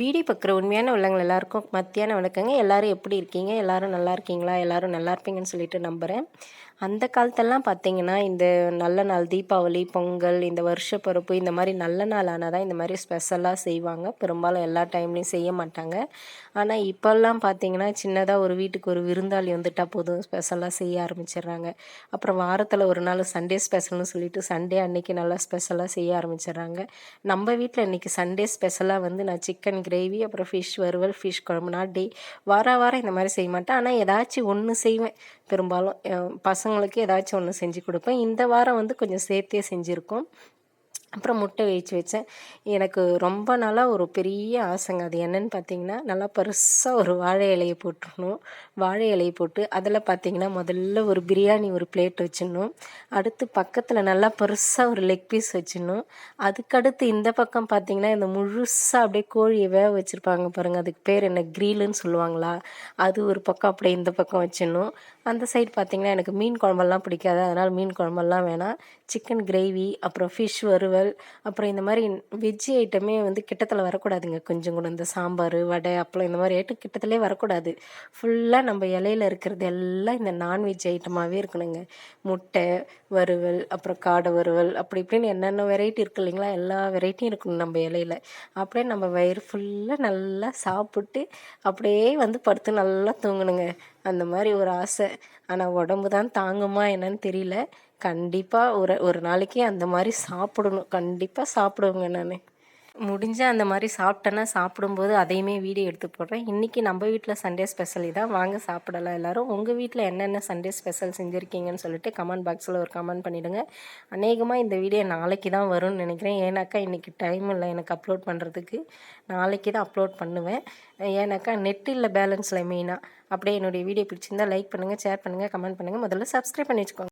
Video பார்க்குற உண்மையான உள்ளங்கள் எல்லாருக்கும் மத்தியான வணக்கங்க. எல்லோரும் எப்படி இருக்கீங்க? எல்லோரும் நல்லா இருக்கீங்களா? எல்லோரும் நல்லா இருப்பீங்கன்னு சொல்லிட்டு நம்புகிறேன் அந்த காலத்தெல்லாம் பார்த்தீங்கன்னா இந்த நல்ல நாள் தீபாவளி பொங்கல் இந்த வருஷ பிறப்பு இந்த மாதிரி நல்ல நாள் ஆனால் தான் இந்த மாதிரி ஸ்பெஷலாக செய்வாங்க. பெரும்பாலும் எல்லா டைம்லேயும் செய்ய மாட்டாங்க. ஆனால் இப்போல்லாம் பார்த்தீங்கன்னா சின்னதாக ஒரு வீட்டுக்கு ஒரு விருந்தாளி வந்துட்டால் போதும். ஸ்பெஷலாக செய்ய ஆரம்பிச்சிடுறாங்க. அப்புறம் வாரத்தில் ஒரு நாள் சண்டே ஸ்பெஷல்னு சொல்லிட்டு சண்டே அன்னைக்கு நல்லா ஸ்பெஷலாக செய்ய ஆரம்பிச்சிடுறாங்க. நம்ம வீட்டில் இன்றைக்கி சண்டே ஸ்பெஷலாக வந்து நான் சிக்கன் கிரேவி அப்புறம் ஃபிஷ் வறுவல் ஃபிஷ் குழம்பு நான் டே வார வாரம் இந்த மாதிரி செய்ய மாட்டேன். ஆனால் ஏதாச்சும் ஒன்று செய்வேன். பெரும்பாலும் பசங்களுக்கு ஏதாச்சும் ஒன்று செஞ்சு கொடுப்பேன். இந்த வாரம் வந்து கொஞ்சம் சேர்த்தே செஞ்சுருக்கோம். அப்புறம் முட்டை வேச்சு வச்சேன். எனக்கு ரொம்ப நாளாக ஒரு பெரிய ஆசைங்க. அது என்னன்னு பார்த்தீங்கன்னா நல்லா பெருசாக ஒரு வாழை இலையை போட்டுடணும். வாழை இலையை போட்டு அதில் பார்த்தீங்கன்னா முதல்ல ஒரு பிரியாணி ஒரு பிளேட் வச்சிடணும். அடுத்து பக்கத்தில் நல்லா பெருசாக ஒரு லெக் பீஸ் வச்சிடணும். அதுக்கடுத்து இந்த பக்கம் பார்த்தீங்கன்னா இந்த முழுசாக அப்படியே கோழியை வேக வச்சுருப்பாங்க பாருங்கள் அதுக்கு பேர் என்ன? க்ரீலுன்னு சொல்லுவாங்களா? அது ஒரு பக்கம் அப்படியே இந்த பக்கம் வச்சிடணும். அந்த சைடு பார்த்தீங்கன்னா எனக்கு மீன் குழம்பெல்லாம் பிடிக்காது. அதனால் மீன் குழம்பெல்லாம் வேணாம். சிக்கன் கிரேவி அப்புறம் ஃபிஷ் வறுவல் அப்புறம் இந்த மாதிரி வெஜ்ஜி ஐட்டமே வந்து கிட்டத்தில் வரக்கூடாதுங்க. கொஞ்சம் கூட இந்த சாம்பார் வடை அப்பளம் இந்த மாதிரி ஐட்டம் கிட்டத்திலே வரக்கூடாது. ஃபுல்லாக நம்ம இலையில இருக்கிறது எல்லாம் இந்த நான்வெஜ் ஐட்டமாகவே இருக்கணுங்க. முட்டை வறுவல் அப்புறம் காடை வறுவல் அப்படி இப்படின்னு என்னென்ன வெரைட்டி இருக்கு இல்லைங்களா? எல்லா வெரைட்டியும் இருக்கணும் நம்ம இலையில. அப்படியே நம்ம வயிறு ஃபுல்லாக நல்லா சாப்பிட்டு அப்படியே வந்து படுத்து நல்லா தூங்கணுங்க. அந்த மாதிரி ஒரு ஆசை. ஆனால் உடம்பு தான் தாங்குமா என்னன்னு தெரியல. கண்டிப்பாக ஒரு ஒரு நாளைக்கு அந்த மாதிரி சாப்பிடணும். கண்டிப்பாக சாப்பிடுவேங்க நான். முடிஞ்சால் அந்த மாதிரி சாப்பிட்டேன்னா சாப்பிடும்போது அதையுமே வீடியோ எடுத்து போடுறேன். இன்றைக்கி நம்ம வீட்டில் சண்டே ஸ்பெஷல் இதான். வாங்க சாப்பிடலாம் எல்லோரும். உங்கள் வீட்டில் என்னென்ன சண்டே ஸ்பெஷல் செஞ்சுருக்கீங்கன்னு சொல்லிட்டு கமெண்ட் பாக்ஸில் ஒரு கமெண்ட் பண்ணிவிடுங்க அநேகமாக இந்த வீடியோ நாளைக்கு தான் வரும்னு நினைக்கிறேன். ஏன்னாக்கா இன்றைக்கி டைம் இல்லை எனக்கு அப்லோட் பண்ணுறதுக்கு நாளைக்கு தான் அப்லோட் பண்ணுவேன். ஏன்னாக்கா நெட் இல்லை பேலன்ஸில் மெயினாக அப்படியே என்னுடைய வீடியோ பிடிச்சிருந்தா லைக் பண்ணுங்கள் ஷேர் பண்ணுங்கள் கமெண்ட் பண்ணுங்கள் முதல்ல சப்ஸ்கிரைப் பண்ணி வச்சுக்கோங்க.